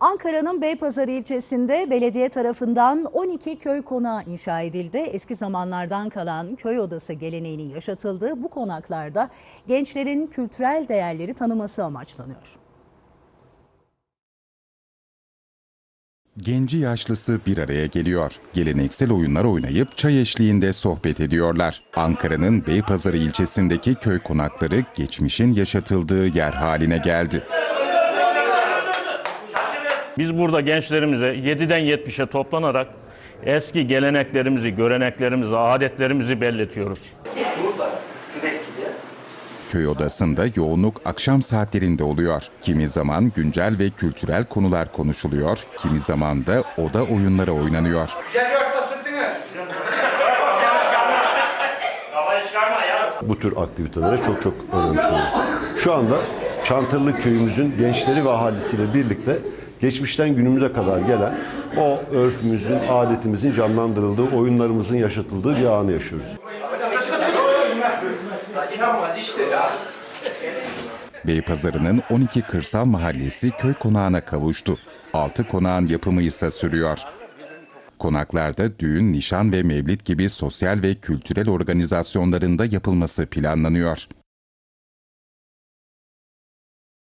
Ankara'nın Beypazarı ilçesinde belediye tarafından 12 köy konağı inşa edildi. Eski zamanlardan kalan köy odası geleneğinin yaşatıldığı bu konaklarda gençlerin kültürel değerleri tanıması amaçlanıyor. Genci yaşlısı bir araya geliyor. Geleneksel oyunlar oynayıp çay eşliğinde sohbet ediyorlar. Ankara'nın Beypazarı ilçesindeki köy konakları geçmişin yaşatıldığı yer haline geldi. Biz burada gençlerimize 7'den 70'e toplanarak eski geleneklerimizi, göreneklerimizi, adetlerimizi belletiyoruz. Köy odasında yoğunluk akşam saatlerinde oluyor. Kimi zaman güncel ve kültürel konular konuşuluyor, kimi zaman da oda oyunları oynanıyor. bu tür aktivitelere çok çok önemsiyoruz. Şu anda Çantırlı köyümüzün gençleri ve ahalisiyle birlikte geçmişten günümüze kadar gelen o örfümüzün, adetimizin canlandırıldığı, oyunlarımızın yaşatıldığı bir anı yaşıyoruz. Beypazarı'nın 12 kırsal mahallesi köy konağına kavuştu. 6 konağın yapımı ise sürüyor. Konaklarda düğün, nişan ve mevlid gibi sosyal ve kültürel organizasyonlarında yapılması planlanıyor.